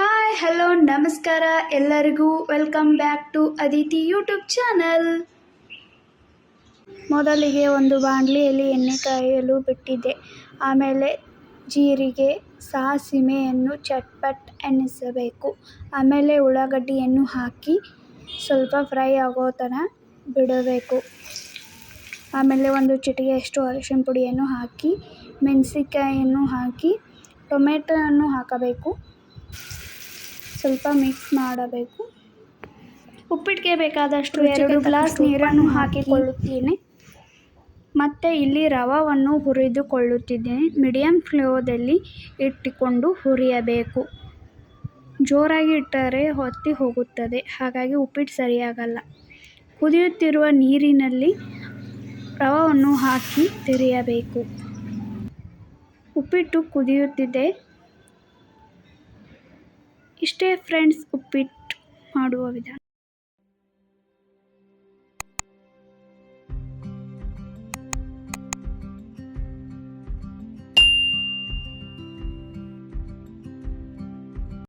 Hi hello ನಮಸ್ಕಾರ. ಎಲ್ಲರಿಗೂ welcome back to Aditi YouTube channel ಮೊದಲಿಗೆ ಒಂದು ಬಾಣಲಿಯಲ್ಲಿ ಎಣ್ಣೆ ಕಾಯಲು ಬಿಟ್ಟಿದ್ದೆ. ಆಮೇಲೆ ಜೀರಿಗೆ ಸಾಸಿಮೆಯನ್ನು ಚಟ್ಪಟ್ ಎಣಿಸಬೇಕು ಆಮೇಲೆ ಉಳ್ಳಾಗಡ್ಡಿಯನ್ನು ಹಾಕಿ ಸ್ವಲ್ಪ ಫ್ರೈ ಆಗೋ ಥರ ಬಿಡಬೇಕು. ಆಮೇಲೆ ಒಂದು ಚಿಟಿಗೆಯಷ್ಟು ಅರಿಶಿನ ಪುಡಿಯನ್ನು ಹಾಕಿ, ಮೆಣಸಿನ್ಕಾಯಿಯನ್ನು ಹಾಕಿ ಟೊಮೆಟೊವನ್ನು ಹಾಕಬೇಕು. ಸ್ವಲ್ಪ ಮಿಕ್ಸ್ ಮಾಡಬೇಕು. ಉಪ್ಪಿಟ್ಟಿಗೆ ಬೇಕಾದಷ್ಟು ಎರಡು ಗ್ಲಾಸ್ ನೀರನ್ನು ಹಾಕಿಕೊಳ್ಳುತ್ತೇನೆ. ಮತ್ತು ಇಲ್ಲಿ ರವವನ್ನು ಹುರಿದುಕೊಳ್ಳುತ್ತಿದ್ದೇನೆ. ಮೀಡಿಯಮ್ ಫ್ಲೋದಲ್ಲಿ ಇಟ್ಟುಕೊಂಡು ಹುರಿಯಬೇಕು. ಜೋರಾಗಿ ಇಟ್ಟರೆ ಹೊತ್ತಿ ಹೋಗುತ್ತದೆ. ಹಾಗಾಗಿ ಉಪ್ಪಿಟ್ಟು ಸರಿಯಾಗಲ್ಲ. ಕುದಿಯುತ್ತಿರುವ ನೀರಿನಲ್ಲಿ ರವವನ್ನು ಹಾಕಿ ತೆರೆಯಬೇಕು. ಉಪ್ಪಿಟ್ಟು ಕುದಿಯುತ್ತಿದೆ. ಇಷ್ಟೇ ಫ್ರೆಂಡ್ಸ್ ಉಪ್ಪಿಟ್ಟು ಮಾಡುವ ವಿಧಾನ.